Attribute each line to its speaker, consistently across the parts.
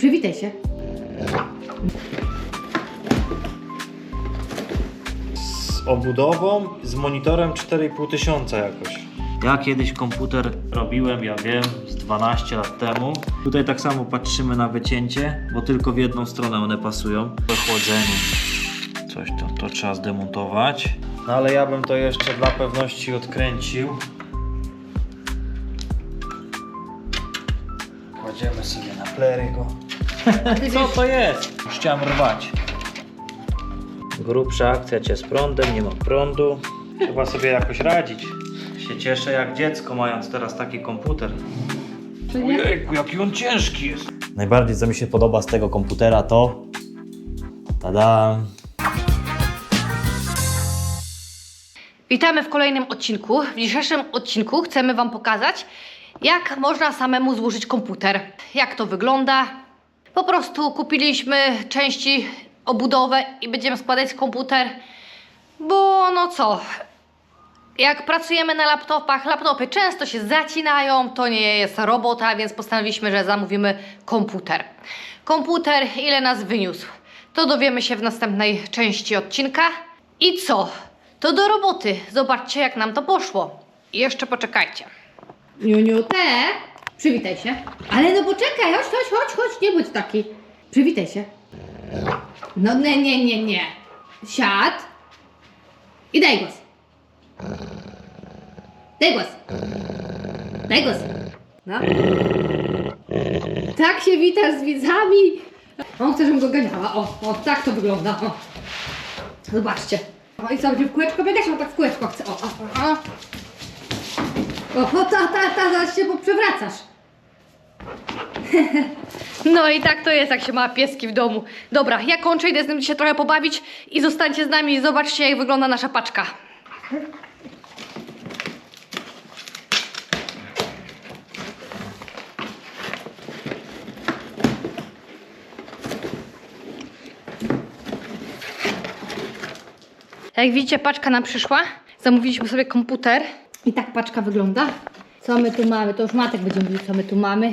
Speaker 1: Przywitaj się.
Speaker 2: z obudową, z monitorem 4,5 tysiąca jakoś. Ja kiedyś komputer robiłem, ja wiem, z 12 lat temu. Tutaj tak samo patrzymy na wycięcie, bo tylko w jedną stronę one pasują. Chłodzenie. Coś to, to trzeba zdemontować. No ale ja bym to jeszcze dla pewności odkręcił. Kładziemy sobie na plery go. Co to jest? Już chciałem rwać. Grubsza akcja cię z prądem, nie ma prądu. Trzeba sobie jakoś radzić. Się cieszę jak dziecko mając teraz taki komputer. Ojejku, jaki on ciężki jest. Najbardziej co mi się podoba z tego komputera to... Tada!
Speaker 1: Witamy w kolejnym odcinku. W dzisiejszym odcinku chcemy Wam pokazać, jak można samemu złożyć komputer. Jak to wygląda. Po prostu kupiliśmy części, obudowę i będziemy składać komputer. Bo no co, jak pracujemy na laptopach, laptopy często się zacinają, to nie jest robota, więc postanowiliśmy, że zamówimy komputer. Komputer, ile nas wyniósł? To dowiemy się w następnej części odcinka. I co? To do roboty. Zobaczcie, jak nam to poszło. I jeszcze poczekajcie. Niuniu, te, przywitaj się. Ale no poczekaj, chodź, chodź, chodź, chodź, nie bądź taki. Przywitaj się. No nie, nie, nie, nie. Siad. I daj głos. Daj głos. Daj głos. No. Tak się witasz z widzami. On chce, żebym go ganiała. O, o, tak to wygląda. O. Zobaczcie. O, i co, będzie w kółeczko biegać? On tak w kółeczko chce. O, o, o. O, o ta, ta, ta, zaraz się przewracasz. No i tak to jest, jak się ma pieski w domu. Dobra, ja kończę, idę z nim się trochę pobawić i zostańcie z nami i zobaczcie, jak wygląda nasza paczka. Jak widzicie, paczka nam przyszła. Zamówiliśmy sobie komputer. I tak paczka wygląda. Co my tu mamy? To już Matek będzie mówił, co my tu mamy.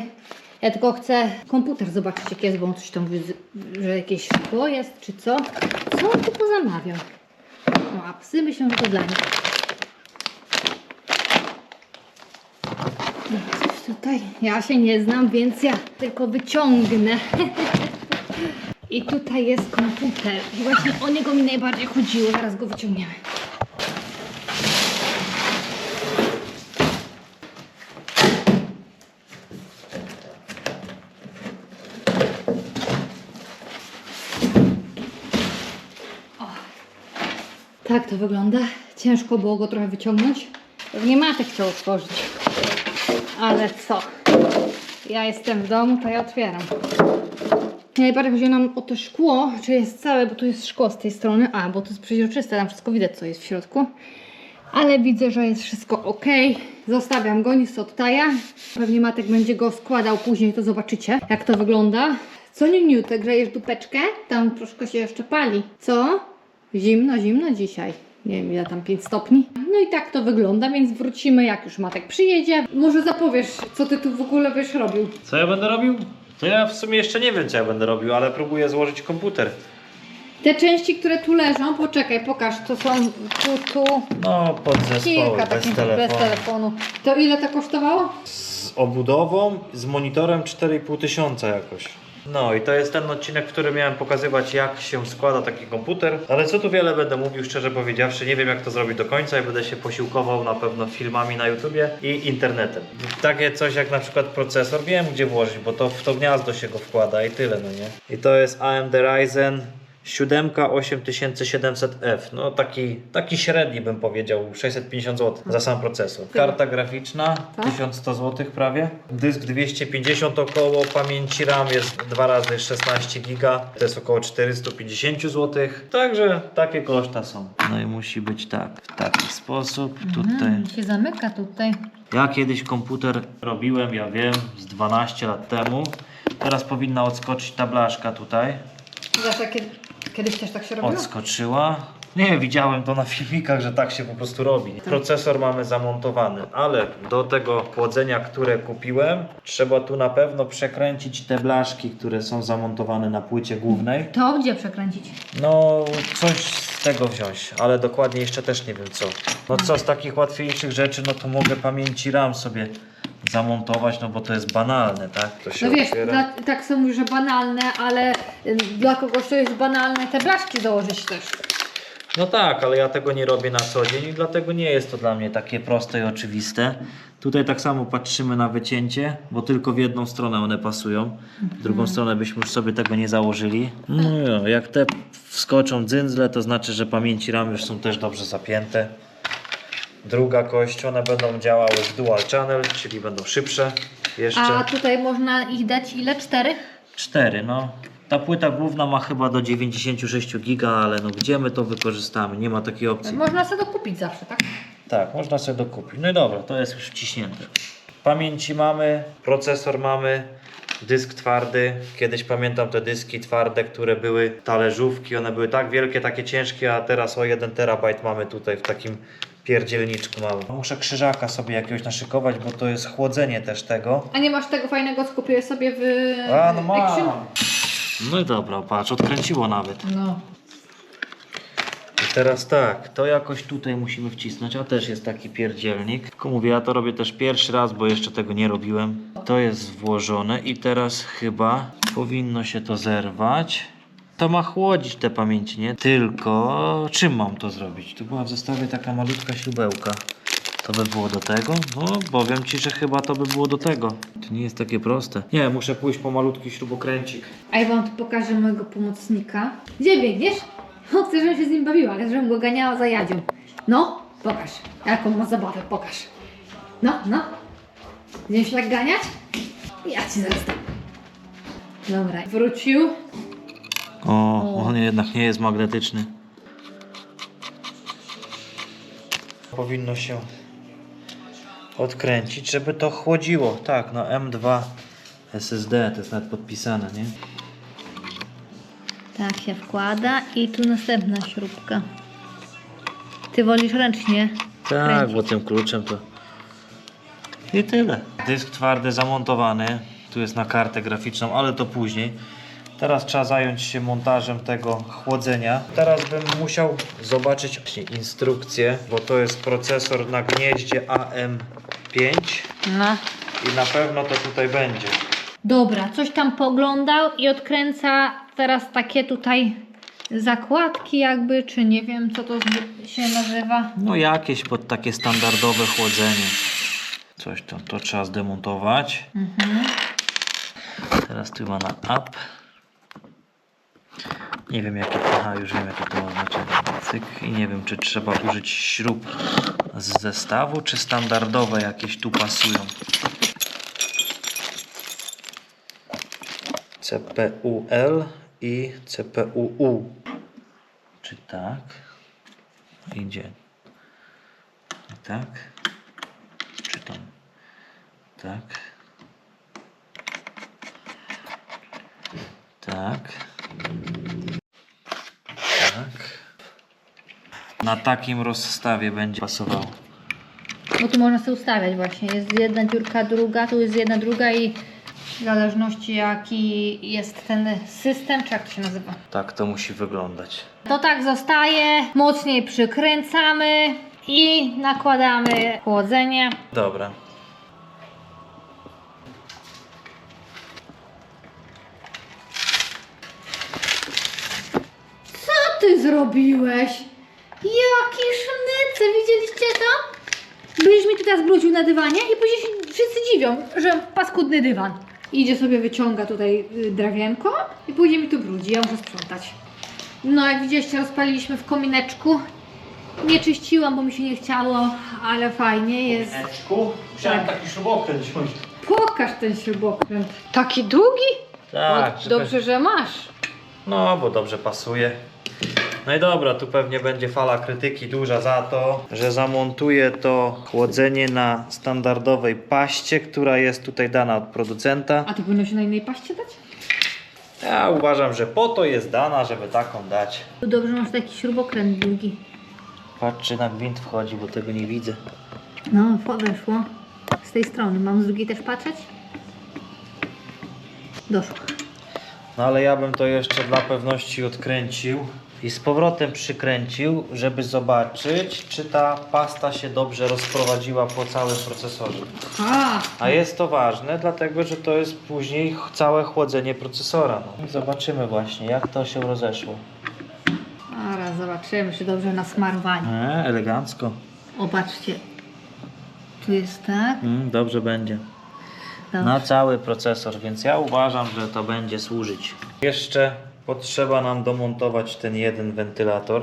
Speaker 1: Ja tylko chcę komputer zobaczyć, jak jest, bo on coś tam mówi, że jakieś szkło jest, czy co. Co on tu pozamawiał? No, a psy myślą, że to dla nich. No, Coś tutaj, ja się nie znam, więc ja tylko wyciągnę. I tutaj jest komputer. I właśnie o niego mi najbardziej chodziło. Zaraz go wyciągniemy. Tak to wygląda. Ciężko było go trochę wyciągnąć. Pewnie Matek chciał otworzyć. Ale co? Ja jestem w domu, to ja otwieram. Najbardziej chodziło nam o to szkło, czy jest całe, bo tu jest szkło z tej strony. A, bo to jest przeźroczyste, tam wszystko widać, co jest w środku. Ale widzę, że jest wszystko ok. Zostawiam go, nic odtaja. Pewnie Matek będzie go składał później, to zobaczycie, jak to wygląda. Co Niuniu, ty grzejesz dupeczkę? Tam troszkę się jeszcze pali. Co? Zimno, zimno dzisiaj. Nie wiem, ile tam 5 stopni. No i tak to wygląda, więc wrócimy, jak już Matek przyjedzie. Może zapowiesz, co ty tu w ogóle byś robił.
Speaker 2: Co ja będę robił? To ja w sumie jeszcze nie wiem co ja będę robił, ale próbuję złożyć komputer.
Speaker 1: Te części, które tu leżą, poczekaj, pokaż, to są tu, tu,
Speaker 2: No, podzespoły,
Speaker 1: kilka
Speaker 2: bez
Speaker 1: takich
Speaker 2: telefonu.
Speaker 1: bez telefonu. To ile to kosztowało?
Speaker 2: Z obudową, z monitorem 4,5 tysiąca jakoś. No i to jest ten odcinek, w którym miałem pokazywać jak się składa taki komputer. Ale co tu wiele będę mówił, szczerze powiedziawszy, nie wiem jak to zrobić do końca i będę się posiłkował na pewno filmami na YouTubie i internetem. Takie coś jak na przykład procesor, wiem gdzie włożyć, bo to w to gniazdo się go wkłada i tyle, no nie? I to jest AMD Ryzen 7 8700F, no taki, taki średni bym powiedział, 650 zł za sam procesor. Karta graficzna
Speaker 1: Tak.
Speaker 2: 1100 zł prawie, dysk 250 około, pamięci RAM jest 2 razy 16 giga, to jest około 450 zł, także takie koszta są. No i musi być tak, w taki sposób, tutaj.
Speaker 1: się zamyka tutaj.
Speaker 2: Ja kiedyś komputer robiłem, ja wiem, z 12 lat temu. Teraz powinna odskoczyć ta blaszka tutaj.
Speaker 1: Zawsze kiedy, kiedyś też tak się robiło?
Speaker 2: Odskoczyła. Nie, widziałem to na filmikach, że tak się po prostu robi. Procesor mamy zamontowany, ale do tego chłodzenia, które kupiłem, trzeba tu na pewno przekręcić te blaszki, które są zamontowane na płycie głównej.
Speaker 1: To gdzie przekręcić?
Speaker 2: No, coś z tego wziąć, ale dokładnie jeszcze też nie wiem co. No co, z takich łatwiejszych rzeczy, no to mogę pamięci RAM sobie zamontować, no bo to jest banalne, tak? To się
Speaker 1: No wiesz,
Speaker 2: otwiera.
Speaker 1: dla, tak są mówisz, że banalne, ale y, dla kogoś to jest banalne te blaszki założyć też.
Speaker 2: No tak, ale ja tego nie robię na co dzień i dlatego nie jest to dla mnie takie proste i oczywiste. Tutaj tak samo patrzymy na wycięcie, bo tylko w jedną stronę one pasują. W drugą stronę byśmy już sobie tego nie założyli. No jo, jak te wskoczą dzyndzle, to znaczy, że pamięci RAM już są też dobrze zapięte. Druga kość, one będą działały w dual channel, czyli będą szybsze jeszcze.
Speaker 1: A tutaj można ich dać ile? Cztery?
Speaker 2: Cztery, no. Ta płyta główna ma chyba do 96 giga, ale no gdzie my to wykorzystamy? Nie ma takiej opcji.
Speaker 1: Można sobie to kupić zawsze, tak?
Speaker 2: Tak, można sobie dokupić. No i dobra, to jest już wciśnięte. Pamięci mamy, procesor mamy, dysk twardy. Kiedyś pamiętam te dyski twarde, które były talerzówki. One były tak wielkie, takie ciężkie, a teraz o 1 terabajt mamy tutaj w takim pierdzielniczku małym. Muszę krzyżaka sobie jakiegoś naszykować, bo to jest chłodzenie też tego.
Speaker 1: A nie masz tego fajnego, co kupiłeś sobie w
Speaker 2: A, no
Speaker 1: Action?
Speaker 2: mam. No i dobra, patrz, odkręciło nawet.
Speaker 1: No.
Speaker 2: I teraz tak, to jakoś tutaj musimy wcisnąć, a też jest taki pierdzielnik. Tylko mówię, ja to robię też pierwszy raz, bo jeszcze tego nie robiłem. To jest włożone i teraz chyba powinno się to zerwać. To ma chłodzić te pamięci, nie? Tylko czym mam to zrobić? Tu była w zestawie taka malutka śrubełka. To by było do tego? No, powiem Ci, że chyba to by było do tego. To nie jest takie proste. Nie, muszę pójść po malutki śrubokręcik.
Speaker 1: A ja wam tu pokażę mojego pomocnika. Gdzie biegniesz? On chce, żebym się z nim bawiła, ale żebym go ganiała za jadzią. No, pokaż. Jaką ma zabawę, pokaż. No, no. Będziesz tak ganiać? Ja ci zaraz. Dobra, wrócił.
Speaker 2: O, on jednak nie jest magnetyczny. Powinno się odkręcić, żeby to chłodziło. Tak, no M2 SSD, to jest nawet podpisane, nie?
Speaker 1: Tak się wkłada i tu następna śrubka. Ty wolisz ręcznie?
Speaker 2: Tak,
Speaker 1: kręcić.
Speaker 2: bo tym kluczem to... I tyle. Dysk twardy zamontowany. Tu jest na kartę graficzną, ale to później. Teraz trzeba zająć się montażem tego chłodzenia. Teraz bym musiał zobaczyć instrukcję, bo to jest procesor na gnieździe AM5
Speaker 1: No.
Speaker 2: i na pewno to tutaj będzie.
Speaker 1: Dobra, coś tam poglądał i odkręca teraz takie tutaj zakładki jakby, czy nie wiem co to się nazywa.
Speaker 2: No jakieś pod takie standardowe chłodzenie. Coś tam, to trzeba zdemontować.
Speaker 1: Mhm.
Speaker 2: Teraz tu ma na up. Nie wiem jakie, aha już wiem jakie to ma znaczenie. Cyk i nie wiem czy trzeba użyć śrub z zestawu, czy standardowe jakieś tu pasują. CPUL i CPUU. Czy tak? Idzie. Tak? Czy tam? Tak. Tak. Tak. Na takim rozstawie będzie pasowało.
Speaker 1: Bo tu można sobie ustawiać właśnie. Jest jedna dziurka, druga, tu jest jedna, druga i w zależności jaki jest ten system, czy jak to się nazywa.
Speaker 2: Tak to musi wyglądać.
Speaker 1: To tak zostaje, mocniej przykręcamy i nakładamy chłodzenie.
Speaker 2: Dobra.
Speaker 1: Co ty zrobiłeś? Jaki sznyce, widzieliście to? Byliś mi tutaj zbrudził na dywanie i później się wszyscy dziwią, że paskudny dywan. Idzie sobie, wyciąga tutaj y, drewienko i później mi tu brudzi, ja muszę sprzątać. No jak widzieliście, rozpaliliśmy w komineczku. Nie czyściłam, bo mi się nie chciało, ale fajnie jest.
Speaker 2: Eczku, musiałem taki śrubokręt wziąć.
Speaker 1: Pokaż ten śrubokręt. Taki długi?
Speaker 2: Tak, żeby-
Speaker 1: dobrze, że masz.
Speaker 2: No, bo dobrze pasuje. No i dobra, tu pewnie będzie fala krytyki duża za to, że zamontuję to chłodzenie na standardowej paście, która jest tutaj dana od producenta.
Speaker 1: A to powinno się na innej paście dać?
Speaker 2: Ja uważam, że po to jest dana, żeby taką dać.
Speaker 1: Tu dobrze masz taki śrubokręt długi.
Speaker 2: Patrz, czy na gwint wchodzi, bo tego nie widzę.
Speaker 1: No, weszło. Z tej strony. Mam z drugiej też patrzeć? Doszło.
Speaker 2: No ale ja bym to jeszcze dla pewności odkręcił i z powrotem przykręcił, żeby zobaczyć, czy ta pasta się dobrze rozprowadziła po całym procesorze.
Speaker 1: A,
Speaker 2: A jest to ważne, dlatego że to jest później ch- całe chłodzenie procesora. No. I zobaczymy właśnie, jak to się rozeszło.
Speaker 1: Zaraz zobaczymy, czy dobrze nasmarowani.
Speaker 2: E, elegancko.
Speaker 1: Obaczcie. Tu jest tak.
Speaker 2: Mm, dobrze będzie.
Speaker 1: Dobrze.
Speaker 2: Na cały procesor, więc ja uważam, że to będzie służyć. Jeszcze potrzeba nam domontować ten jeden wentylator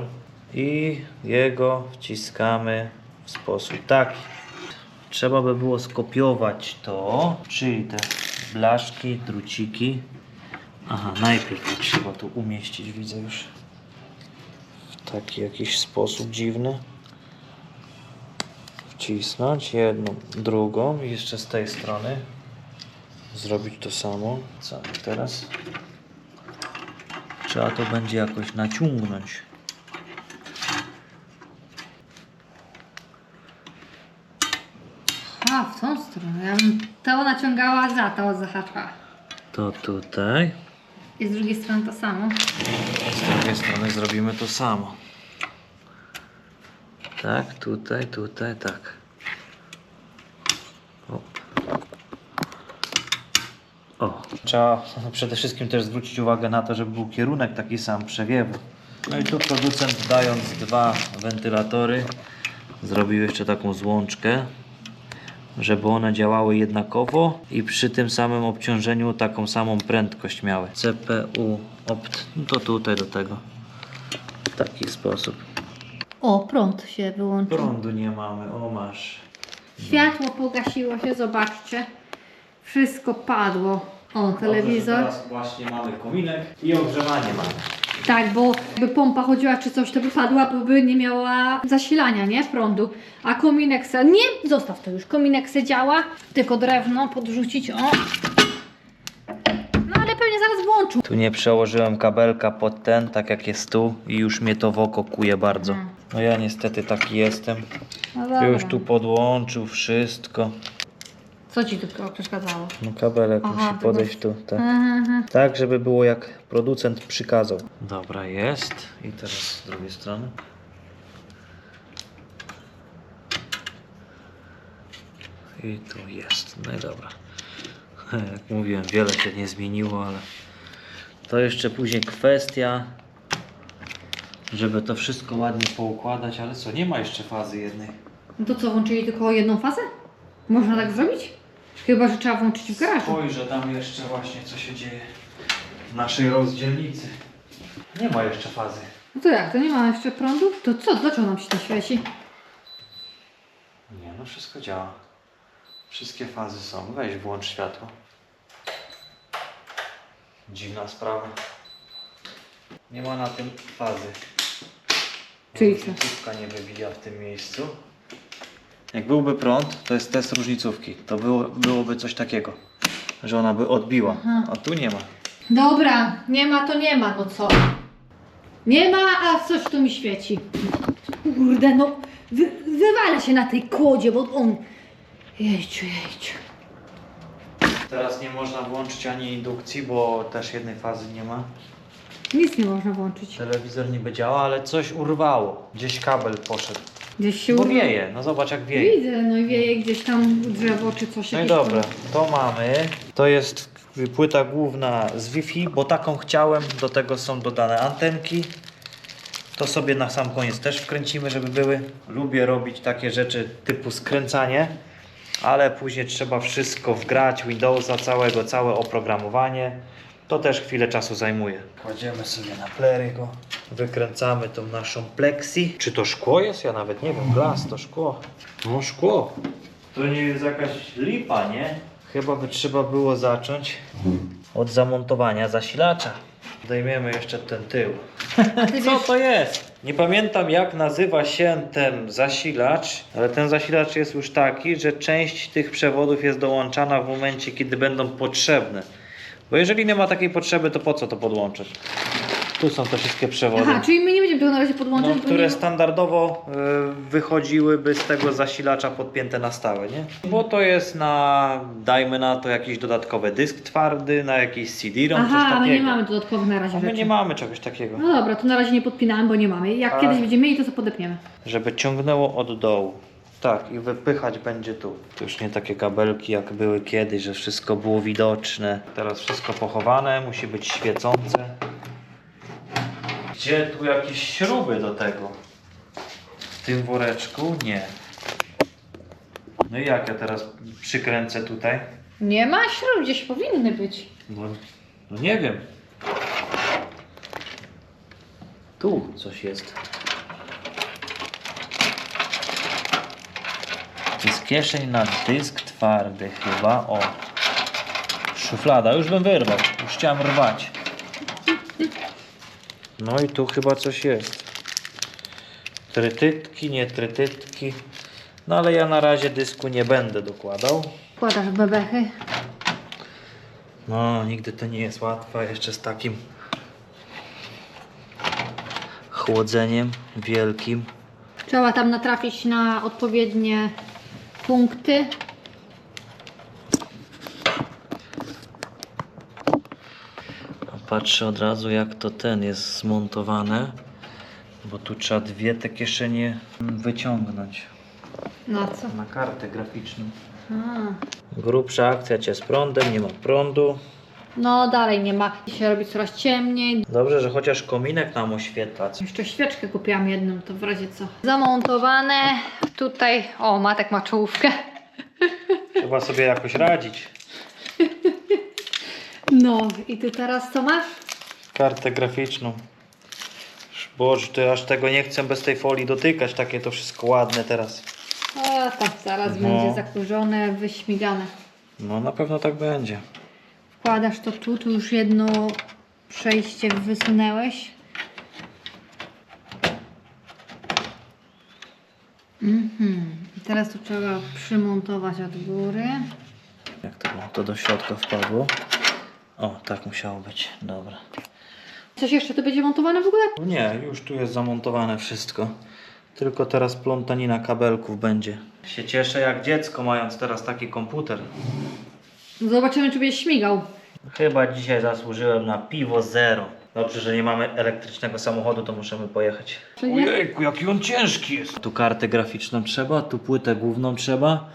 Speaker 2: i jego wciskamy w sposób taki. Trzeba by było skopiować to, czyli te blaszki, druciki. Aha, najpierw trzeba tu umieścić, widzę już. W taki jakiś sposób dziwny. Wcisnąć jedną, drugą i jeszcze z tej strony zrobić to samo. Co teraz? Trzeba to będzie jakoś naciągnąć.
Speaker 1: A, w tą stronę. Ja bym to naciągała za to zahacza.
Speaker 2: To tutaj.
Speaker 1: I z drugiej strony to samo.
Speaker 2: Z drugiej strony zrobimy to samo. Tak, tutaj, tutaj, tak. O. Trzeba przede wszystkim też zwrócić uwagę na to, żeby był kierunek taki sam przewiewu. No i tu producent dając dwa wentylatory zrobił jeszcze taką złączkę, żeby one działały jednakowo i przy tym samym obciążeniu taką samą prędkość miały. CPU opt, no to tutaj do tego. W taki sposób.
Speaker 1: O, prąd się wyłączył.
Speaker 2: Prądu nie mamy, o masz.
Speaker 1: Światło pogasiło się, zobaczcie. Wszystko padło. O, telewizor.
Speaker 2: teraz właśnie mamy kominek i ogrzewanie mamy.
Speaker 1: Tak, bo by pompa chodziła czy coś, to by padła, bo by nie miała zasilania, nie? Prądu. A kominek se... Nie, zostaw to już. Kominek se działa, tylko drewno podrzucić, o. No ale pewnie zaraz włączył.
Speaker 2: Tu nie przełożyłem kabelka pod ten, tak jak jest tu i już mnie to w oko kuje bardzo.
Speaker 1: Mhm.
Speaker 2: No ja niestety taki jestem.
Speaker 1: No dobra.
Speaker 2: Już tu podłączył wszystko.
Speaker 1: Co ci tu przeszkadzało?
Speaker 2: No kabelek
Speaker 1: Aha,
Speaker 2: musi
Speaker 1: to
Speaker 2: podejść tu, tak.
Speaker 1: Aha.
Speaker 2: Tak, żeby było jak producent przykazał. Dobra, jest. I teraz z drugiej strony. I tu jest. No i dobra. Jak mówiłem, wiele się nie zmieniło, ale to jeszcze później kwestia, żeby to wszystko ładnie poukładać, ale co, nie ma jeszcze fazy jednej.
Speaker 1: No to co, włączyli tylko jedną fazę? Można tak zrobić? Chyba, że trzeba włączyć w garażu.
Speaker 2: Spojrzę tam jeszcze właśnie co się dzieje w naszej rozdzielnicy. Nie ma jeszcze fazy.
Speaker 1: No to jak, to nie ma jeszcze prądu? To co, dlaczego nam się to świeci?
Speaker 2: Nie, no wszystko działa. Wszystkie fazy są. Weź włącz światło. Dziwna sprawa. Nie ma na tym fazy.
Speaker 1: Czyli co?
Speaker 2: Nie wybija w tym miejscu. Jak byłby prąd, to jest test różnicówki. To było, byłoby coś takiego, że ona by odbiła.
Speaker 1: Aha.
Speaker 2: A tu nie ma.
Speaker 1: Dobra, nie ma to nie ma, no co? Nie ma, a coś tu mi świeci. Kurde, no wy, wywalę się na tej kłodzie, bo on... Jejciu, jejciu.
Speaker 2: Teraz nie można włączyć ani indukcji, bo też jednej fazy nie ma.
Speaker 1: Nic nie można włączyć.
Speaker 2: Telewizor niby działa, ale coś urwało. Gdzieś kabel poszedł.
Speaker 1: Gdzieś się
Speaker 2: Bo
Speaker 1: urwa-
Speaker 2: wieje, no zobacz jak wieje.
Speaker 1: Widzę, no i wieje gdzieś tam drzewo czy coś.
Speaker 2: No i
Speaker 1: jakieś
Speaker 2: dobra,
Speaker 1: tam-
Speaker 2: to mamy. To jest płyta główna z Wi-Fi, bo taką chciałem. Do tego są dodane antenki. To sobie na sam koniec też wkręcimy, żeby były. Lubię robić takie rzeczy typu skręcanie, ale później trzeba wszystko wgrać, Windowsa całego, całe oprogramowanie. To też chwilę czasu zajmuje. Kładziemy sobie na plery go, wykręcamy tą naszą plexi. Czy to szkło jest? Ja nawet nie wiem. Glas to szkło. No szkło. To nie jest jakaś lipa, nie? Chyba by trzeba było zacząć od zamontowania zasilacza. Zdejmiemy jeszcze ten tył. Co to jest? Nie pamiętam jak nazywa się ten zasilacz, ale ten zasilacz jest już taki, że część tych przewodów jest dołączana w momencie, kiedy będą potrzebne. Bo jeżeli nie ma takiej potrzeby, to po co to podłączyć? Tu są te wszystkie przewody.
Speaker 1: Aha, czyli my nie będziemy tego na razie podłączać,
Speaker 2: No, które
Speaker 1: nie...
Speaker 2: standardowo y, wychodziłyby z tego zasilacza podpięte na stałe, nie? Bo to jest na, dajmy na to jakiś dodatkowy dysk twardy, na jakiś CD-ROM, coś takiego.
Speaker 1: my nie mamy dodatkowych na razie
Speaker 2: A my
Speaker 1: rzeczy.
Speaker 2: nie mamy czegoś takiego.
Speaker 1: No dobra, to na razie nie podpinamy, bo nie mamy. Jak
Speaker 2: A-
Speaker 1: kiedyś będziemy mieli, to co podepniemy.
Speaker 2: Żeby ciągnęło od dołu. Tak, i wypychać będzie tu. To już nie takie kabelki jak były kiedyś, że wszystko było widoczne. Teraz wszystko pochowane, musi być świecące. Gdzie tu jakieś śruby do tego? W tym woreczku? Nie. No i jak ja teraz przykręcę tutaj?
Speaker 1: Nie ma śrub, gdzieś powinny być.
Speaker 2: No, no nie wiem. Tu coś jest. To jest kieszeń na dysk twardy chyba. O. Szuflada, już bym wyrwał. Już chciałem rwać. No i tu chyba coś jest. Trytytki, nie trytytki. No ale ja na razie dysku nie będę dokładał.
Speaker 1: Wkładasz bebechy.
Speaker 2: No, nigdy to nie jest łatwe, jeszcze z takim chłodzeniem wielkim.
Speaker 1: Trzeba tam natrafić na odpowiednie punkty.
Speaker 2: Patrzę od razu jak to ten jest zmontowane, bo tu trzeba dwie te kieszenie wyciągnąć
Speaker 1: Na co?
Speaker 2: na kartę graficzną.
Speaker 1: A.
Speaker 2: Grubsza akcja cię z prądem, nie ma prądu.
Speaker 1: No dalej nie ma. Się robi coraz ciemniej.
Speaker 2: Dobrze, że chociaż kominek nam oświetla.
Speaker 1: Jeszcze świeczkę kupiłam jedną, to w razie co. Zamontowane. Tutaj, o, Matek ma czołówkę.
Speaker 2: Trzeba sobie jakoś radzić.
Speaker 1: No i ty teraz co masz?
Speaker 2: Kartę graficzną. Boże, to ja aż tego nie chcę bez tej folii dotykać, takie to wszystko ładne teraz.
Speaker 1: O, tam zaraz
Speaker 2: No.
Speaker 1: będzie zakurzone, wyśmigane.
Speaker 2: No na pewno tak będzie.
Speaker 1: Wkładasz to tu, tu już jedno przejście wysunęłeś. Mhm. I teraz tu trzeba przymontować od góry.
Speaker 2: Jak to, to do środka wpadło? O, tak musiało być. Dobra.
Speaker 1: Coś jeszcze tu będzie montowane w ogóle?
Speaker 2: Nie, już tu jest zamontowane wszystko. Tylko teraz plątanina kabelków będzie. Się cieszę jak dziecko mając teraz taki komputer.
Speaker 1: Zobaczymy, czy będzie śmigał.
Speaker 2: Chyba dzisiaj zasłużyłem na piwo zero. Dobrze, że nie mamy elektrycznego samochodu, to możemy pojechać. Ojejku, jaki on ciężki jest. Tu kartę graficzną trzeba, tu płytę główną trzeba.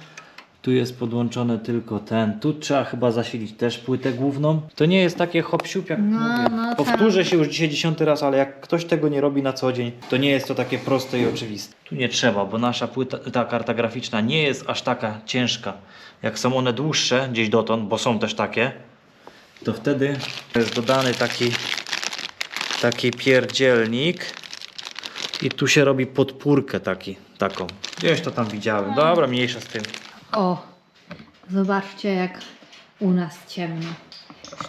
Speaker 2: Tu jest podłączony tylko ten. Tu trzeba chyba zasilić też płytę główną. To nie jest takie hop siup jak
Speaker 1: No,
Speaker 2: mówię.
Speaker 1: no
Speaker 2: Powtórzę się już dzisiaj dziesiąty raz, ale jak ktoś tego nie robi na co dzień, to nie jest to takie proste i oczywiste. Tu nie trzeba, bo nasza płyta, ta karta graficzna nie jest aż taka ciężka. Jak są one dłuższe gdzieś dotąd, bo są też takie, to wtedy jest dodany taki taki pierdzielnik i tu się robi podpórkę taki, taką. Gdzieś to tam widziałem. Dobra, mniejsza z tym.
Speaker 1: O, zobaczcie jak u nas ciemno.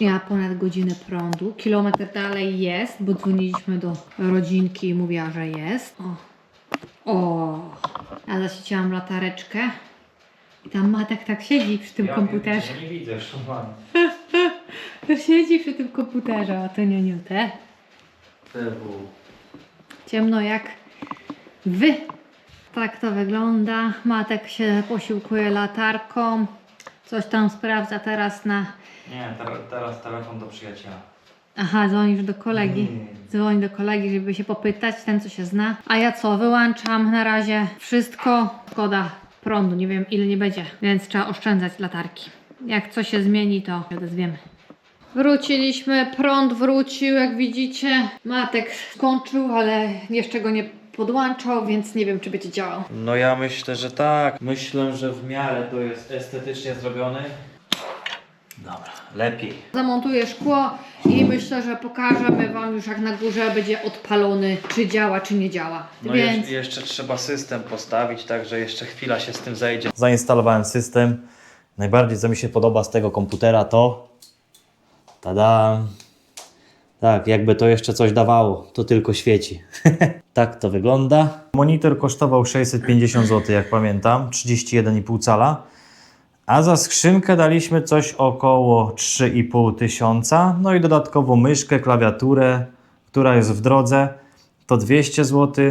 Speaker 1: Już ma ponad godzinę prądu. Kilometr dalej jest, bo dzwoniliśmy do rodzinki i mówiła, że jest. O, o. Ja zaświeciłam latareczkę. I tam Matek tak siedzi przy tym komputerze.
Speaker 2: nie widzę, szumany.
Speaker 1: To siedzi przy tym komputerze, o to nioniute. Ciemno jak wy. Tak to wygląda. Matek się posiłkuje latarką. Coś tam sprawdza teraz na.
Speaker 2: Nie, teraz, teraz telefon do przyjaciela.
Speaker 1: Aha, dzwonisz do kolegi. Dzwoni do kolegi, żeby się popytać, ten co się zna. A ja co, wyłączam na razie wszystko. Szkoda prądu, nie wiem ile nie będzie, więc trzeba oszczędzać latarki. Jak coś się zmieni, to się odezwiemy. Wróciliśmy, prąd wrócił, jak widzicie. Matek skończył, ale jeszcze go nie podłączał, więc nie wiem, czy będzie działał.
Speaker 2: No ja myślę, że tak. Myślę, że w miarę to jest estetycznie zrobione. Dobra, lepiej.
Speaker 1: Zamontuję szkło i myślę, że pokażemy Wam już jak na górze będzie odpalony, czy działa, czy nie działa.
Speaker 2: No
Speaker 1: Więc
Speaker 2: jeszcze, jeszcze trzeba system postawić, także jeszcze chwila się z tym zejdzie. Zainstalowałem system. Najbardziej co mi się podoba z tego komputera to tada. Tak, jakby to jeszcze coś dawało, to tylko świeci. tak to wygląda. Monitor kosztował 650 zł, jak pamiętam, 31,5 cala. A za skrzynkę daliśmy coś około 3,5 tysiąca. No i dodatkowo myszkę, klawiaturę, która jest w drodze. To 200 zł,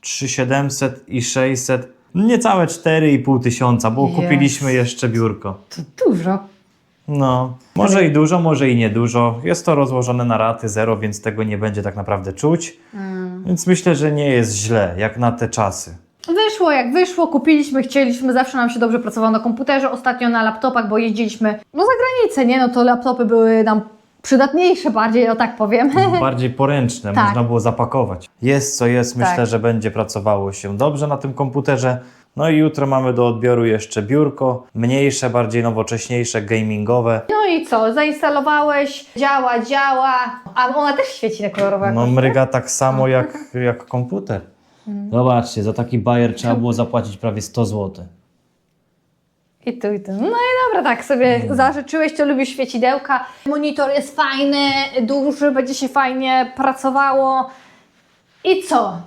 Speaker 2: 3700 i 600. Niecałe 4,5 tysiąca, bo
Speaker 1: Jest.
Speaker 2: kupiliśmy jeszcze biurko.
Speaker 1: To dużo.
Speaker 2: No, może i dużo, może i niedużo. Jest to rozłożone na raty zero, więc tego nie będzie tak naprawdę czuć. Więc myślę, że nie jest źle, jak na te czasy.
Speaker 1: Wyszło jak wyszło, kupiliśmy, chcieliśmy, zawsze nam się dobrze pracowało na komputerze, ostatnio na laptopach, bo jeździliśmy no za granicę, nie? No to laptopy były nam przydatniejsze bardziej, o tak powiem.
Speaker 2: Bardziej poręczne,
Speaker 1: Tak.
Speaker 2: można było zapakować. Jest co jest, myślę,
Speaker 1: Tak.
Speaker 2: że będzie pracowało się dobrze na tym komputerze. No i jutro mamy do odbioru jeszcze biurko, mniejsze, bardziej nowocześniejsze, gamingowe.
Speaker 1: No i co, zainstalowałeś, działa, działa, a ona też świeci na kolorowo.
Speaker 2: No mryga tak samo jak, jak komputer.
Speaker 1: Mm.
Speaker 2: Zobaczcie, za taki bajer trzeba było zapłacić prawie 100 zł.
Speaker 1: I tu, i tu. No i dobra, tak sobie zażyczyłeś, to lubisz świecidełka. Monitor jest fajny, duży, będzie się fajnie pracowało. I co?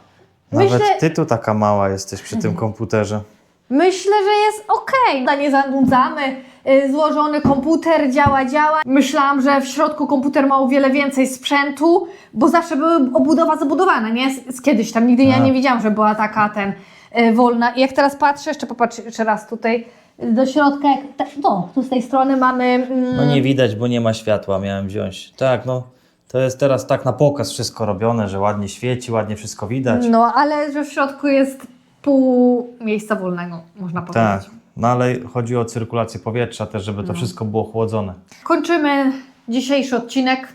Speaker 2: Nawet
Speaker 1: Myślę,
Speaker 2: ty tu taka mała jesteś przy tym komputerze.
Speaker 1: myślę, że jest okej. Nie zanudzamy. Y, Złożony komputer, działa, działa. Myślałam, że w środku komputer ma o wiele więcej sprzętu, bo zawsze były obudowa zabudowana, nie? Z, z kiedyś tam. Nigdy ja
Speaker 2: Tak.
Speaker 1: nie widziałam, że była taka ten y, wolna. I jak teraz patrzę, jeszcze popatrz jeszcze raz tutaj y, do środka, jak, no, tu z tej strony mamy... mm,
Speaker 2: No nie widać, bo nie ma światła, miałem wziąć. Tak, no. To jest teraz tak na pokaz wszystko robione, że ładnie świeci, ładnie wszystko widać.
Speaker 1: No, ale że w środku jest pół miejsca wolnego, można
Speaker 2: tak.
Speaker 1: powiedzieć.
Speaker 2: No ale chodzi o cyrkulację powietrza też, żeby
Speaker 1: No.
Speaker 2: to wszystko było chłodzone.
Speaker 1: Kończymy dzisiejszy odcinek.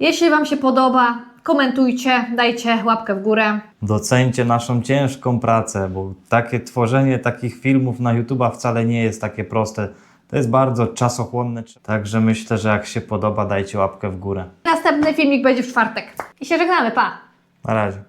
Speaker 1: Jeśli Wam się podoba, komentujcie, dajcie łapkę w górę.
Speaker 2: Doceńcie naszą ciężką pracę, bo takie tworzenie takich filmów na YouTube'a wcale nie jest takie proste. To jest bardzo czasochłonne. Także myślę, że jak się podoba, dajcie łapkę w górę.
Speaker 1: Następny filmik będzie w czwartek. I się żegnamy, pa!
Speaker 2: Na razie.